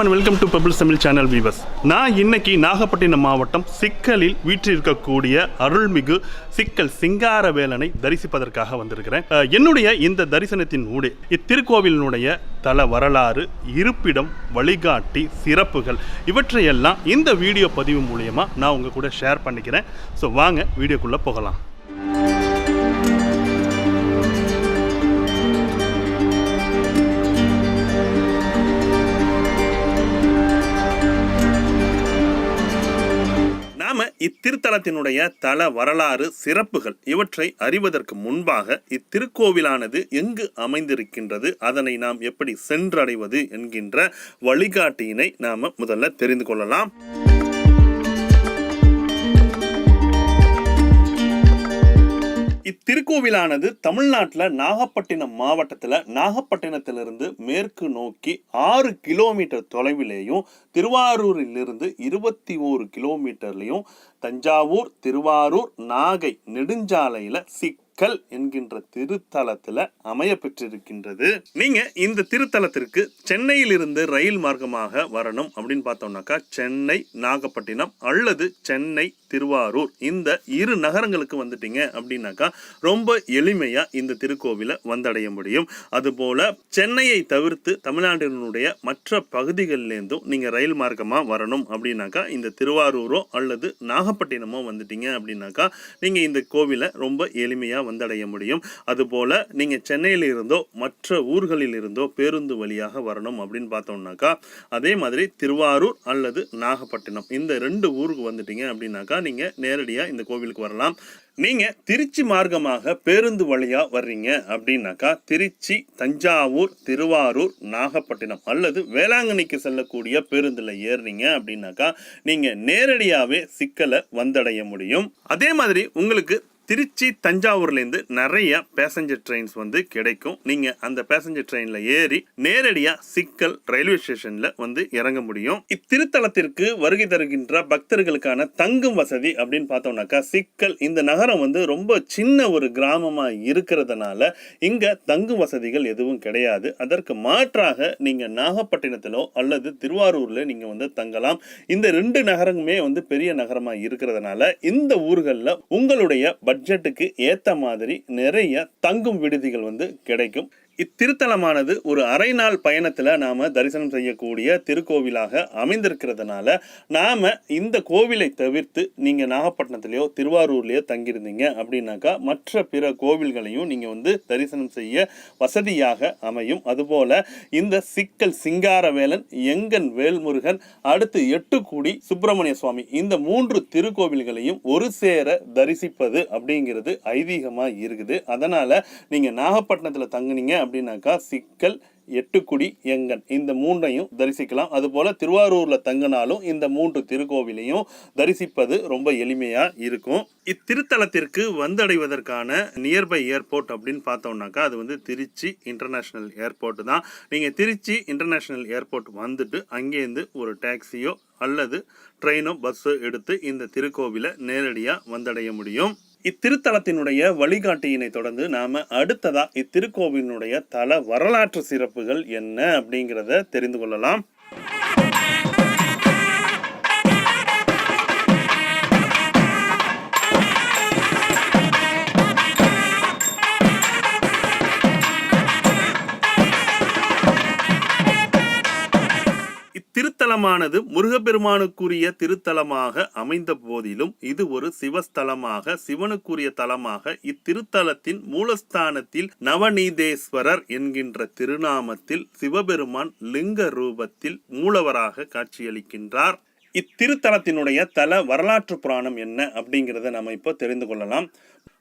வணக்கம் and welcome to Bubble Tamil channel viewers நான் இன்னைக்கு நாகப்பட்டினம் மாவட்டம் சிக்கலில் வீற்றிருக்கக்கூடிய அருள்மிகு சிக்கல் சிங்காரவேலனை தரிசிப்பதற்காக வந்திருக்கிறேன். என்னுடைய இந்த தரிசனத்தின் ஊடே இத்திருக்கோவிலினுடைய தல வரலாறு இருப்பிடம் வழிகாட்டி சிறப்புகள் இவற்றையெல்லாம் இந்த வீடியோ பதிவு மூலயமா நான் உங்கள் கூட ஷேர் பண்ணிக்கிறேன். ஸோ வாங்க வீடியோக்குள்ளே போகலாம். இத்திருத்தலத்தினுடைய தல வரலாறு சிறப்புகள் இவற்றை அறிவதற்கு முன்பாக இத்திருக்கோவிலானது எங்கு அமைந்திருக்கின்றது? அதனை நாம் எப்படி சென்றடைவது என்கின்ற வழிகாட்டியினை நாம முதல்ல தெரிந்து கொள்ளலாம். இத்திருக்கோவிலானது தமிழ்நாட்டில் நாகப்பட்டினம் மாவட்டத்தில் நாகப்பட்டினத்திலிருந்து மேற்கு நோக்கி ஆறு கிலோமீட்டர் தொலைவிலேயும் திருவாரூரிலிருந்து இருபத்தி ஓரு கிலோமீட்டர்லேயும் தஞ்சாவூர் திருவாரூர் நாகை நெடுஞ்சாலையில் சிக்கல் என்கின்ற திருத்தலத்தில் அமைய பெற்றிருக்கின்றது. நீங்க இந்த திருத்தலத்திற்கு சென்னையிலிருந்து ரயில் மார்க்கமாக வரணும் அப்படின்னு பார்த்தோம்னாக்கா சென்னை நாகப்பட்டினம் அல்லது சென்னை திருவாரூர் இந்த இரு நகரங்களுக்கு வந்துட்டீங்க அப்படின்னாக்கா ரொம்ப எளிமையா இந்த திருக்கோவிலை வந்தடைய முடியும். அதுபோல சென்னையை தவிர்த்து தமிழ்நாட்டினுடைய மற்ற பகுதிகளிலேருந்தும் நீங்க ரயில் மார்க்கமாக வரணும் அப்படின்னாக்கா இந்த திருவாரூரோ அல்லது நாக நாகப்பட்டினமோ வந்துட்டீங்க அப்படின்னாக்கா நீங்கள் இந்த கோவிலை ரொம்ப எளிமையாக வந்தடைய முடியும். அதுபோல் நீங்கள் சென்னையில் இருந்தோ மற்ற ஊர்களில் இருந்தோ பேருந்து வழியாக வரணும் அப்படின்னு பார்த்தோம்னாக்கா அதே மாதிரி திருவாரூர் அல்லது நாகப்பட்டினம் இந்த ரெண்டு ஊருக்கு வந்துட்டீங்க அப்படின்னாக்கா நீங்கள் நேரடியாக இந்த கோவிலுக்கு வரலாம். நீங்கள் திருச்சி மார்க்கமாக பேருந்து வழியாக வர்றீங்க அப்படின்னாக்கா திருச்சி தஞ்சாவூர் திருவாரூர் நாகப்பட்டினம் அல்லது வேளாங்கண்ணிக்கு செல்லக்கூடிய பேருந்தில் ஏறுறீங்க அப்படின்னாக்கா நீங்கள் நேரடியாகவே சிக்கலை வந்தடைய முடியும். அதே மாதிரி உங்களுக்கு திருச்சி தஞ்சாவூர்லேருந்து நிறைய பேசஞ்சர் ட்ரெயின்ஸ் வந்து கிடைக்கும். நீங்கள் அந்த பேசஞ்சர் ட்ரெயினில் ஏறி நேரடியாக சிக்கல் ரயில்வே ஸ்டேஷனில் வந்து இறங்க முடியும். இத்திருத்தலத்திற்கு வருகை தருகின்ற பக்தர்களுக்கான தங்கும் வசதி அப்படின்னு பார்த்தோம்னாக்கா சிக்கல் இந்த நகரம் வந்து ரொம்ப சின்ன ஒரு கிராமமாக இருக்கிறதுனால இங்கே தங்கும் வசதிகள் எதுவும் கிடையாது. அதற்கு மாற்றாக நீங்கள் நாகப்பட்டினத்திலோ அல்லது திருவாரூரில் நீங்கள் வந்து தங்கலாம். இந்த ரெண்டு நகரங்களுமே வந்து பெரிய நகரமாக இருக்கிறதுனால இந்த ஊர்களில் உங்களுடைய பட் பட்ஜெட்டுக்கு ஏற்ற மாதிரி நிறைய தங்கும் விடுதிகள் வந்து கிடைக்கும். இத்திருத்தலமானது ஒரு அரை நாள் பயணத்தில் நாம் தரிசனம் செய்யக்கூடிய திருக்கோவிலாக அமைந்திருக்கிறதுனால நாம் இந்த கோவிலை தவிர்த்து நீங்கள் நாகப்பட்டினத்துலேயோ திருவாரூர்லேயோ தங்கியிருந்தீங்க அப்படின்னாக்கா மற்ற பிற கோவில்களையும் நீங்கள் வந்து தரிசனம் செய்ய வசதியாக அமையும். அதுபோல் இந்த சிக்கல் சிங்காரவேலன் எங்கன் வேல்முருகன் அடுத்து எட்டுக்குடி சுப்பிரமணிய சுவாமி இந்த மூன்று திருக்கோவில்களையும் ஒரு சேர தரிசிப்பது அப்படிங்கிறது ஐதீகமாக இருக்குது. அதனால் நீங்கள் நாகப்பட்டினத்தில் தங்குனீங்க அப்படின்னாக்கா சிக்கல் எட்டுக்குடி எங்கன். இந்த மூன்றையும் தரிசிக்கலாம். அதுபோல் திருவாரூரில் தங்கினாலும் இந்த மூன்று திருக்கோவிலையும் தரிசிப்பது ரொம்ப எளிமையாக இருக்கும். இத்திருத்தலத்திற்கு வந்தடைவதற்கான நியர்பை ஏர்போர்ட் அப்படின்னு பார்த்தோம்னாக்கா அது வந்து திருச்சி இன்டர்நேஷ்னல் ஏர்போர்ட் தான். நீங்கள் திருச்சி இன்டர்நேஷ்னல் ஏர்போர்ட் வந்துட்டு அங்கேருந்து ஒரு டாக்ஸியோ அல்லது ட்ரெயினோ பஸ்ஸோ எடுத்து இந்த திருக்கோவிலை நேரடியாக வந்தடைய முடியும். இத்திருத்தலத்தினுடைய வழிகாட்டியினை தொடர்ந்து நாம அடுத்ததாக இத்திருக்கோவிலினுடைய தல வரலாற்று சிறப்புகள் என்ன அப்படிங்கிறத தெரிந்து கொள்ளலாம். இத்தலமானது முருகப்பெருமானுக்குரிய திருத்தலமாக அமைந்த போதிலும் இது ஒரு சிவஸ்தலமாக சிவனுக்குரிய தலமாக இத்திருத்தலத்தின் மூலஸ்தானத்தில் நவநீதேஸ்வரர் என்கின்ற திருநாமத்தில் சிவபெருமான் லிங்க ரூபத்தில் மூலவராக காட்சியளிக்கின்றார். இத்திருத்தலத்தினுடைய தல வரலாற்று புராணம் என்ன அப்படிங்கிறத நம்ம இப்போ தெரிந்து கொள்ளலாம்.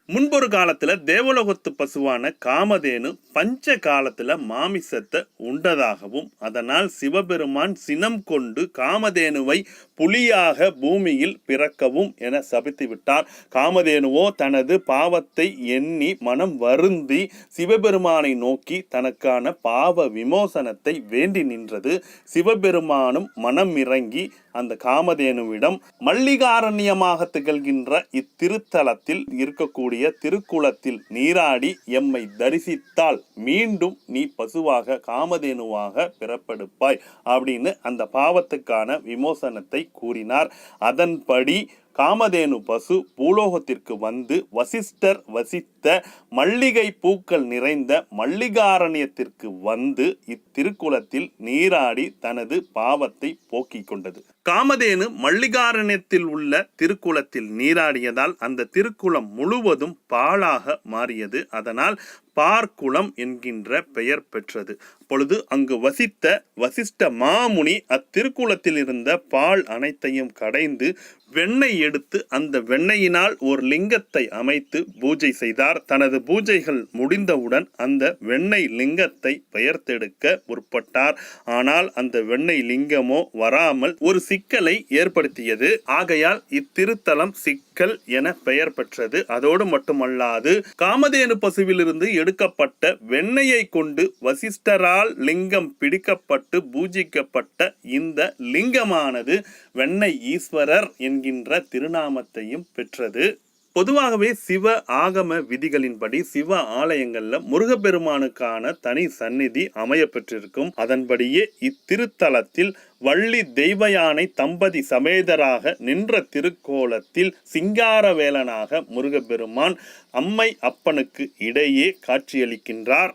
முன்பொரு காலத்தில் தேவலோகத்து பசுவான காமதேனு பஞ்ச காலத்தில் மாமிசத்தை உண்டதாகவும் அதனால் சிவபெருமான் சினம் கொண்டு காமதேனுவை புலியாக பூமியில் பிறக்கவும் என சபித்து விட்டார் காமதேனுவோ தனது பாவத்தை எண்ணி மனம் வருந்தி சிவபெருமானை நோக்கி தனக்கான பாவ விமோசனத்தை வேண்டி நின்றது. சிவபெருமானும் மனம் இறங்கி அந்த காமதேனுவிடம் மல்லிகாரண்யமாக திகழ்கின்ற இத்திருத்தலத்தில் இருக்கக்கூடிய திருக்குளத்தில் நீராடி எம்மை தரிசித்தால் மீண்டும் நீ பசுவாக காமதேனுவாக பிறப்பெடுப்பாய். அப்படின்னு அந்த பாவத்துக்கான விமோசனத்தை கூறினார். அதன்படி காமதேனு பசு பூலோகத்திற்கு வந்து வசிஷ்டர் வசித்த மல்லிகை பூக்கள் நிறைந்த மல்லிகாரண்யத்திற்கு வந்து இத்திருக்குளத்தில் நீராடி தனது பாவத்தை போக்கிக் கொண்டது. காமதேனு மல்லிகாரண்யத்தில் உள்ள திருக்குளத்தில் நீராடியதால் அந்த திருக்குளம் முழுவதும் பாலாக மாறியது. அதனால் பார்க்குளம் என்கின்ற பெயர் பெற்றது. அப்பொழுது அங்கு வசித்த வசிஷ்ட மாமுனி அத்திருக்குளத்தில் இருந்த பால் அனைத்தையும் கடைந்து வெண்ணெய் எடுத்து அந்த வெண்ணெயினால் ஒரு லிங்கத்தை அமைத்து பூஜை செய்தார். தனது பூஜைகள் முடிந்தவுடன் அந்த வெண்ணெய் லிங்கத்தை பெயர்த்தெடுக்க முற்பட்டார். ஆனால் அந்த வெண்ணெய் லிங்கமோ வராமல் ஒரு சிக்கலை ஏற்படுத்தியது. ஆகையால் இத்திருத்தலம் கற்கள் என பெயர் பெற்றது. அதோடு மட்டுமல்லாது காமதேனு பசுவிலிருந்து எடுக்கப்பட்ட வெண்ணெயை கொண்டு வசிஷ்டரால் லிங்கம் பிடிக்கப்பட்டு பூஜிக்கப்பட்ட இந்த லிங்கமானது வெண்ணெய் ஈஸ்வரர் என்கின்ற திருநாமத்தையும் பெற்றது. பொதுவாகவே சிவ ஆகம விதிகளின்படி சிவ ஆலயங்கள்ல முருகப்பெருமானுக்கான தனி சந்நிதி அமைய பெற்றிருக்கும். அதன்படியே இத்திருத்தலத்தில் வள்ளி தெய்வயானை தம்பதி சமேதராக நின்ற திருக்கோலத்தில் சிங்காரவேலனாக முருகப்பெருமான் அம்மை அப்பனுக்கு இடையே காட்சியளிக்கின்றார்.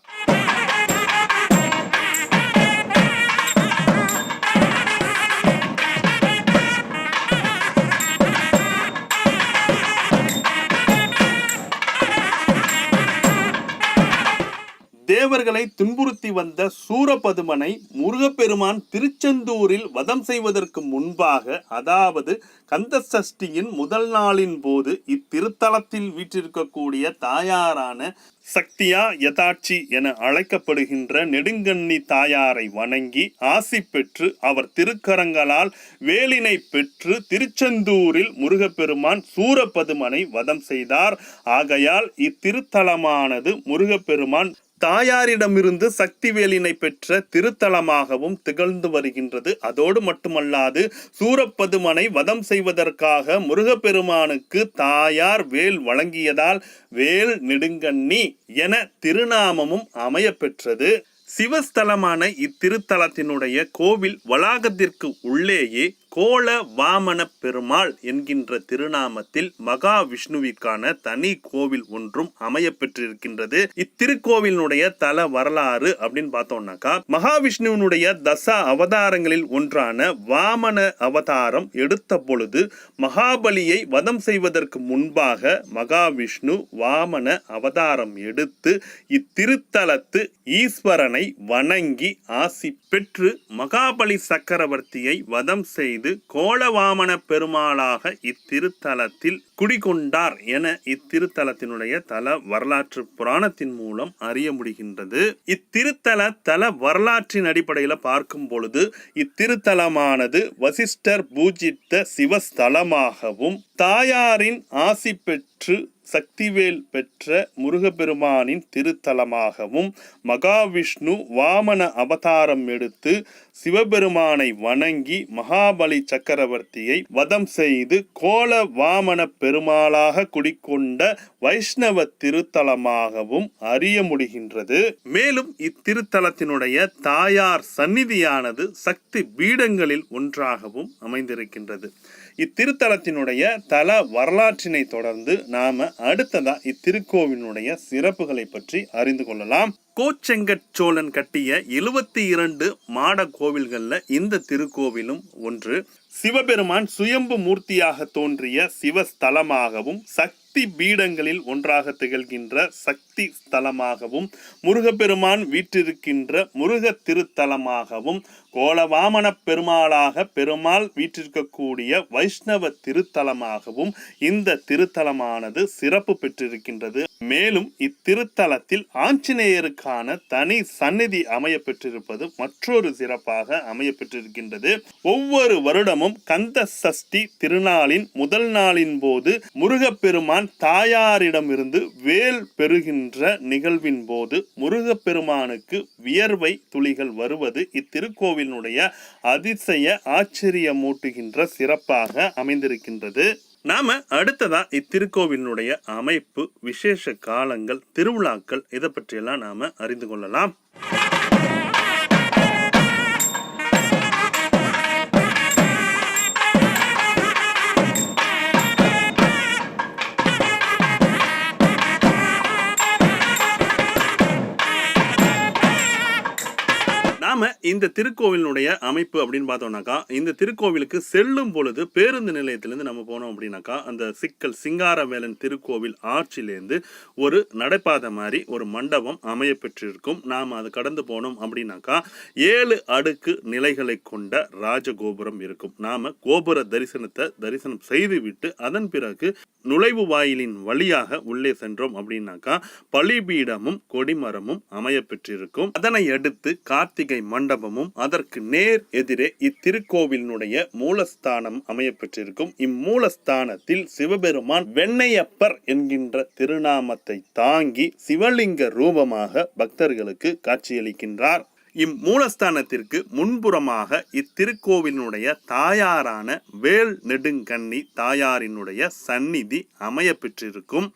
தேவர்களை துன்புறுத்தி வந்த சூரபதுமனை முருகப்பெருமான் திருச்செந்தூரில் வதம் செய்வதற்கு முன்பாக அதாவது கந்த சஷ்டியின் முதல் நாளின் போது இத்திருத்தலத்தில் வீற்றிருக்கக்கூடிய தாயாரான சக்தியா யதாட்சி என அழைக்கப்படுகின்ற நெடுங்கண்ணி தாயாரை வணங்கி ஆசி பெற்று அவர் திருக்கரங்களால் வேலினை பெற்று திருச்செந்தூரில் முருகப்பெருமான் சூரபதுமனை வதம் செய்தார். ஆகையால் இத்திருத்தலமானது முருகப்பெருமான் தாயாரிடமிருந்து சக்திவேலினை பெற்ற திருத்தலமாகவும் திகழ்ந்து வருகின்றது. அதோடு மட்டுமல்லாது சூரப்பதுமனை வதம் செய்வதற்காக முருகப்பெருமானுக்கு தாயார் வேல் வழங்கியதால் வேல் நெடுங்கண்ணி என திருநாமமும் அமைய பெற்றது சிவஸ்தலமான இத்திருத்தலத்தினுடைய கோவில் வளாகத்திற்கு உள்ளேயே கோல வாமன பெருமாள் என்கின்ற திருநாமத்தில் மகாவிஷ்ணுவிற்கான தனி கோவில் ஒன்றும் அமைய பெற்றிருக்கின்றது. இத்திருக்கோவிலினுடைய தல வரலாறு அப்படின்னு பார்த்தோம்னாக்கா மகாவிஷ்ணுவினுடைய தசா அவதாரங்களில் ஒன்றான வாமன அவதாரம் எடுத்த பொழுது மகாபலியை வதம் செய்வதற்கு முன்பாக மகாவிஷ்ணு வாமன அவதாரம் எடுத்து இத்திருத்தலத்து ஈஸ்வரனை வணங்கி ஆசி பெற்று மகாபலி சக்கரவர்த்தியை வதம் செய்து கோலவாமன பெருமாளாக இத்திருத்தலத்தில் குடிகொண்டார் என இத்திருத்தலத்தினுடைய தல வரலாற்று புராணத்தின் மூலம் அறிய முடிகின்றது. இத்திருத்தல தல வரலாற்றின் அடிப்படையில் பார்க்கும் பொழுது இத்திருத்தலமானது வசிஷ்டர் பூஜித்த சிவஸ்தலமாகவும் தாயாரின் ஆசி பெற்று சக்திவேல் பெற்ற முருகப்பெருமானின் திருத்தலமாகவும் மகாவிஷ்ணு வாமன அவதாரம் எடுத்து சிவபெருமானை வணங்கி மகாபலி சக்கரவர்த்தியை வதம் செய்து கோல வாமன பெருமாளாக குடிக்கொண்ட வைஷ்ணவ திருத்தலமாகவும் அறிய முடிகின்றது. மேலும் இத்திருத்தலத்தினுடைய தாயார் சந்நிதியானது சக்தி பீடங்களில் ஒன்றாகவும் அமைந்திருக்கின்றது. இத்திருத்தலத்தினுடைய தல வரலாற்றினை தொடர்ந்து நாம அடுத்ததா இத்திருக்கோவிலுடைய சிறப்புகளை பற்றி அறிந்து கொள்ளலாம். கோச்செங்கட் சோழன் கட்டிய எழுபத்தி இரண்டு மாட கோவில்கள்ல இந்த திருக்கோவிலும் ஒன்று. சிவபெருமான் சுயம்பு மூர்த்தியாக தோன்றிய சிவஸ்தலமாகவும் சக்தி சக்தி பீடங்களில் ஒன்றாக திகழ்கின்ற சக்தி ஸ்தலமாகவும் முருகப்பெருமான் வீற்றிருக்கின்ற முருக திருத்தலமாகவும் கோலவாமன பெருமாளாக பெருமாள் வீற்றிருக்கக்கூடிய வைஷ்ணவ திருத்தலமாகவும் இந்த திருத்தலமானது சிறப்பு பெற்றிருக்கின்றது. மேலும் இத்திருத்தலத்தில் ஆஞ்சநேயருக்கான தனி சந்நிதி அமைய பெற்றிருப்பது மற்றொரு சிறப்பாக அமைய பெற்றிருக்கின்றது ஒவ்வொரு வருடமும் கந்த சஷ்டி திருநாளின் முதல் நாளின் போது முருகப்பெருமான் தாயாரிடமிருந்து வேல் பெறுகின்ற நிகழ்வின் போது முருகப்பெருமானுக்கு வியர்வை துளிகள் வருவது இத்திருக்கோவிலினுடைய அதிசய ஆச்சரியமூட்டுகின்ற சிறப்பாக அமைந்திருக்கின்றது. நாம அடுத்ததா இத்திருக்கோவிலினுடைய அமைப்பு விசேஷ காலங்கள் திருவிழாக்கள் இதை பற்றியெல்லாம் நாம அறிந்து கொள்ளலாம். நாம இந்த திருக்கோவிலினுடைய அமைப்பு அப்படின்னு பார்த்தோம்னாக்கா இந்த திருக்கோவிலுக்கு செல்லும் பொழுது பேருந்து நிலையத்திலேருந்து நம்ம போனோம் அப்படின்னாக்கா அந்த சிக்கல் சிங்காரவேலன் திருக்கோவில் ஆட்சியிலேருந்து ஒரு நடைபாதை மாதிரி ஒரு மண்டபம் அமைய பெற்றிருக்கும் நாம் அது கடந்து போனோம் அப்படின்னாக்கா ஏழு அடுக்கு நிலைகளை கொண்ட ராஜகோபுரம் இருக்கும். நாம கோபுர தரிசனத்தை தரிசனம் செய்துவிட்டு அதன் பிறகு நுழைவு வாயிலின் வழியாக உள்ளே சென்றோம் அப்படின்னாக்கா பலிபீடமும் கொடிமரமும் அமைய பெற்றிருக்கும் அதனை அடுத்து கார்த்திகை மண்டபம் மண்டபமும் அதற்கு நேர் எதிரே இத்திருக்கோவிலினுடைய மூலஸ்தானம் அமைய பெற்றிருக்கும் இம்மூலஸ்தானத்தில் சிவபெருமான் வெண்ணையப்பர் என்கின்ற திருநாமத்தை தாங்கி சிவலிங்க ரூபமாக பக்தர்களுக்கு காட்சியளிக்கின்றார். இம்மூலஸ்தானத்திற்கு முன்புறமாக இத்திருக்கோவிலினுடைய தாயாரான வேல் நெடுங்கண்ணி தாயாரினுடைய சந்நிதி அமைய பெற்றிருக்கும்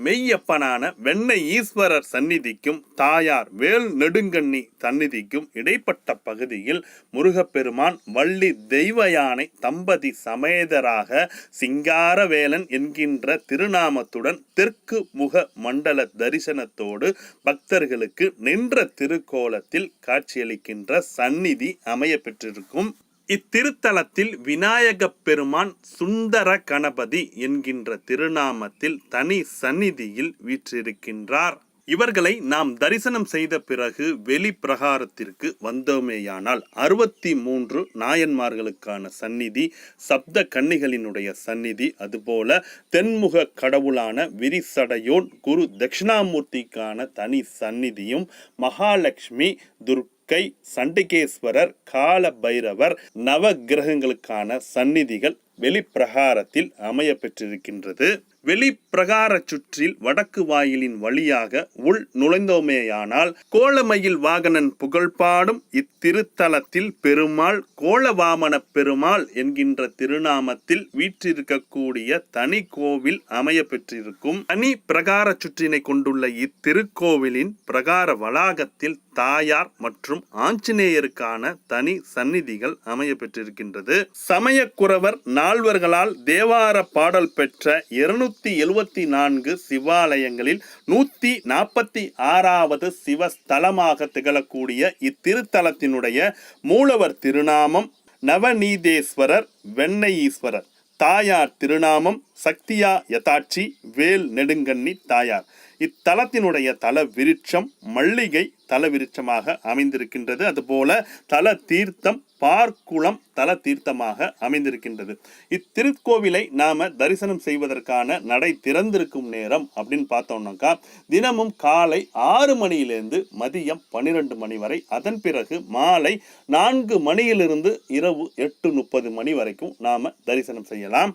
மெய்யப்பனான வெண்ணை ஈஸ்வரர் சந்நிதிக்கும் தாயார் வேல் நெடுங்கண்ணி சந்நிதிக்கும் இடைப்பட்ட பகுதியில் முருகப்பெருமான் வள்ளி தெய்வ யானை தம்பதி சமேதராக சிங்காரவேலன் என்கின்ற திருநாமத்துடன் தெற்கு முக மண்டல தரிசனத்தோடு பக்தர்களுக்கு நின்ற திருக்கோலத்தில் காட்சியளிக்கின்ற சந்நிதி அமைய பெற்றிருக்கும் இத்திருத்தலத்தில் விநாயகப் பெருமான் சுந்தர கணபதி என்கின்ற திருநாமத்தில் தனி சந்நிதியில் வீற்றிருக்கின்றார். இவர்களை நாம் தரிசனம் செய்த பிறகு வெளி பிரகாரத்திற்கு வந்தோமேயானால் அறுபத்தி மூன்று நாயன்மார்களுக்கான சந்நிதி சப்த கன்னிகளினுடைய சந்நிதி அதுபோல தென்முக கடவுளான விரிசடையோன் குரு தட்சிணாமூர்த்திக்கான தனி சந்நிதியும் மகாலட்சுமி துர்க் கை சண்டிகேஸ்வரர் கால பைரவர் நவ கிரகங்களுக்கான சந்நிதிகள் வெளிப்பிரகாரத்தில் அமைய பெற்றிருக்கின்றது. வெளிப்பிரகார சுற்றில் வடக்கு வாயிலின் வழியாக உள் நுழைந்தோமேயானால் கோலமயில் வாகனன் புகழ்பாடும் இத்திருத்தலத்தில் பெருமாள் கோலவாமன பெருமாள் என்கின்ற திருநாமத்தில் வீற்றிருக்கக்கூடிய தனி கோவில் அமைய பெற்றிருக்கும். தனி பிரகார சுற்றினை கொண்டுள்ள இத்திருக்கோவிலின் பிரகார வளாகத்தில் தாயார் மற்றும் ஆஞ்சநேயருக்கான தனி சந்நிதிகள் அமைய பெற்றிருக்கின்றது. சமயக்குறவர் நால்வர்களால் தேவார பாடல் பெற்ற இருநூத்தி எழுவத்தி நான்கு சிவாலயங்களில் நூத்தி நாற்பத்தி ஆறாவது சிவஸ்தலமாக திகழக்கூடிய இத்திருத்தலத்தினுடைய மூலவர் திருநாமம் நவநீதேஸ்வரர் வெண்ணையீஸ்வரர் தாயார் திருநாமம் சக்தியா யதாட்சி வேல் நெடுங்கண்ணி தாயார். இத்தலத்தினுடைய தல விருட்சம் மல்லிகை தல விருட்சமாக அமைந்திருக்கின்றது. அதுபோல தல தீர்த்தம் பார்க்குளம் தல தீர்த்தமாக அமைந்திருக்கின்றது. இத்திருக்கோவிலை நாம தரிசனம் செய்வதற்கான நடை திறந்திருக்கும் நேரம் அப்படின்னு பார்த்தோம்னாக்கா தினமும் காலை ஆறு மணியிலிருந்து மதியம் பன்னிரெண்டு மணி வரை அதன் பிறகு மாலை நான்கு மணியிலிருந்து இரவு எட்டு முப்பது மணி வரைக்கும் நாம தரிசனம் செய்யலாம்.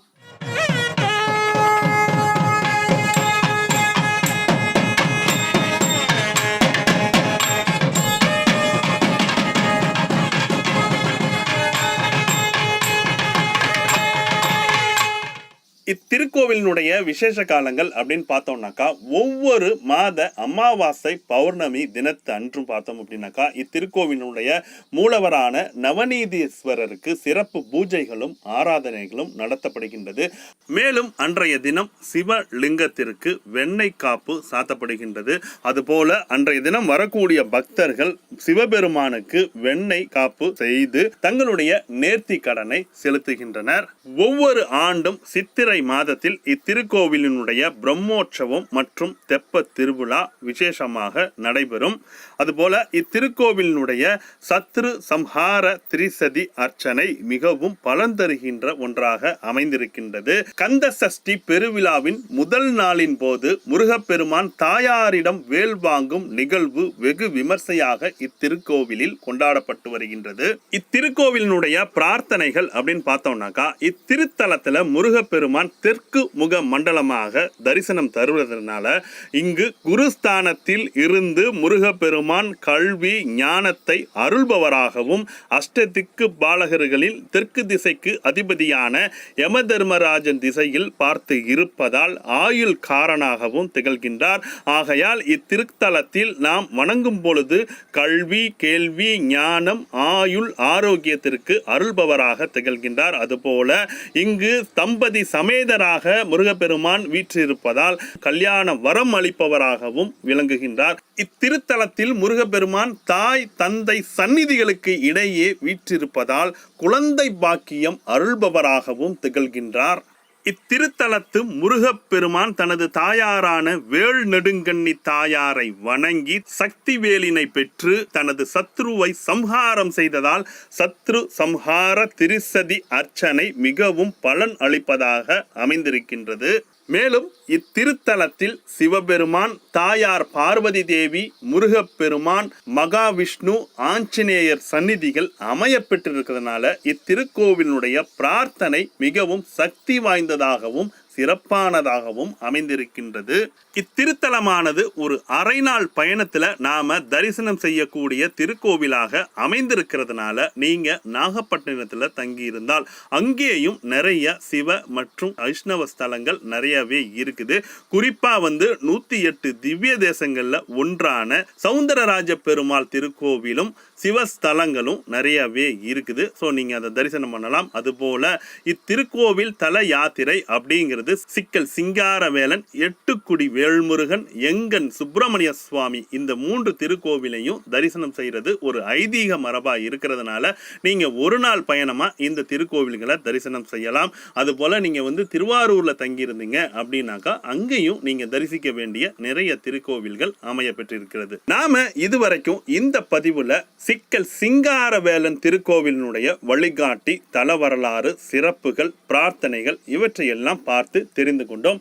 கோவிலினுடைய விசேஷ காலங்கள் அப்படின்னு பார்த்தோம்னாக்கா ஒவ்வொரு மாத அமாவாசை பௌர்ணமி தினத்து அன்றும் பார்த்தோம் அப்படின்னாக்கா இத்திருக்கோவிலினுடைய மூலவரான நவநீதீஸ்வரருக்கு சிறப்பு பூஜைகளும் ஆராதனைகளும் நடத்தப்படுகின்றது. மேலும் அன்றைய தினம் சிவலிங்கத்திற்கு வெண்ணெய் காப்பு சாத்தப்படுகின்றது. அதுபோல அன்றைய தினம் வரக்கூடிய பக்தர்கள் சிவபெருமானுக்கு வெண்ணெய் காப்பு செய்து தங்களுடைய நேர்த்தி கடனை செலுத்துகின்றனர். ஒவ்வொரு ஆண்டும் சித்திரை மாதத்தில் இந்நாளில் இத்திருக்கோவிலினுடைய பிரம்மோற்சவம் மற்றும் தெப்ப திருவிழா விசேஷமாக நடைபெறும். அதுபோல இத்திருக்கோவிலினுடைய சத்ரு சம்ஹார திரிசதி அர்ச்சனை மிகவும் பலன் தருகின்ற ஒன்றாக அமைந்திருக்கின்றது. கந்த சஷ்டி பெருவிழாவின் முதல் நாளின் போது முருகப்பெருமான் தாயாரிடம் வேல் வாங்கும் நிகழ்வு வெகு விமர்சையாக இத்திருக்கோவிலில் கொண்டாடப்பட்டு வருகின்றது. இத்திருக்கோவிலினுடைய பிரார்த்தனைகள் அப்படின்னு பார்த்தோம்னாக்கா இத்திருத்தலத்தில் முருகப்பெருமான் தெற்கு முக மண்டலமாக தரிசனம் தருவதனால இங்கு குருஸ்தானத்தில் இருந்து முருகப்பெருமான் கல்வி ஞானத்தை அருள்பவராகவும் அஷ்டதிக்கு பாலகர்களில் தெற்கு திசைக்கு அதிபதியான யம தர்மராஜன் திசையில் பார்த்து இருப்பதால் ஆயுள் காரனாகவும் திகழ்கின்றார். ஆகையால் இத்திருத்தலத்தில் நாம் வணங்கும் பொழுது கல்வி கேள்வி ஞானம் ஆயுள் ஆரோக்கியத்திற்கு அருள்பவராக திகழ்கின்றார். அதுபோல இங்கு தம்பதி சமேதராக முருகப்பெருமான் வீற்றிருப்பதால் கல்யாண வரம் அளிப்பவராகவும் விளங்குகின்றார். இத்திருத்தலத்தில் முருகப்பெருமான் தாய் தந்தை சந்நிதிகளுக்கு இடையே வீற்றிருப்பதால் குழந்தை பாக்கியம் அருள்பவராகவும் திகழ்கின்றார். இத்திருத்தலத்து முருகப்பெருமான் தனது தாயாரான வேள் நெடுங்கண்ணி தாயாரை வணங்கி சக்தி வேலினை பெற்று தனது சத்ருவை சம்ஹாரம் செய்ததால் சத்ரு சம்ஹார திரிசதி அர்ச்சனை மிகவும் பலன் அளிப்பதாக அமைந்திருக்கின்றது. மேலும் இத்திருத்தலத்தில் சிவபெருமான் தாயார் பார்வதி தேவி முருகப்பெருமான் மகாவிஷ்ணு ஆஞ்சநேயர் சந்நிதிகள் அமைய பெற்றிருக்கிறதுனால இத்திருக்கோவிலுடைய பிரார்த்தனை மிகவும் சக்தி வாய்ந்ததாகவும் சிறப்பானதாகவும் அமைந்திருக்கின்றது. இத்திருத்தலமானது ஒரு அரை நாள் பயணத்துல நாம தரிசனம் செய்யக்கூடிய திருக்கோவிலாக அமைந்திருக்கிறதுனால நீங்க நாகப்பட்டினத்துல தங்கியிருந்தால் அங்கேயும் நிறைய சிவ மற்றும் வைஷ்ணவ ஸ்தலங்கள் நிறையவே இருக்குது. குறிப்பா வந்து நூத்தி எட்டு திவ்ய தேசங்கள்ல ஒன்றான சவுந்தரராஜ பெருமாள் திருக்கோவிலும் சிவஸ்தலங்களும் நிறையவே இருக்குது. ஸோ நீங்கள் அதை தரிசனம் பண்ணலாம். அதுபோல் இத்திருக்கோவில் தல யாத்திரை அப்படிங்கிறது சிக்கல் சிங்காரவேலன் எட்டுக்குடி வேல்முருகன் எங்கன் சுப்பிரமணிய சுவாமி இந்த மூன்று திருக்கோவிலையும் தரிசனம் செய்கிறது. ஒரு ஐதீக மரபாக இருக்கிறதுனால நீங்கள் ஒரு நாள் பயணமாக இந்த திருக்கோவில்களை தரிசனம் செய்யலாம். அதுபோல் நீங்கள் வந்து திருவாரூரில் தங்கியிருந்தீங்க அப்படின்னாக்கா அங்கேயும் நீங்கள் தரிசிக்க வேண்டிய நிறைய திருக்கோவில்கள் அமைய பெற்றிருக்கிறது நாம இதுவரைக்கும் இந்த பதிவில் சிக்கல் சிங்காரவேலன் திருக்கோவிலினுடைய வழிகாட்டி தல வரலாறு சிறப்புகள் பிரார்த்தனைகள் இவற்றையெல்லாம் பார்த்து தெரிந்து கொண்டோம்.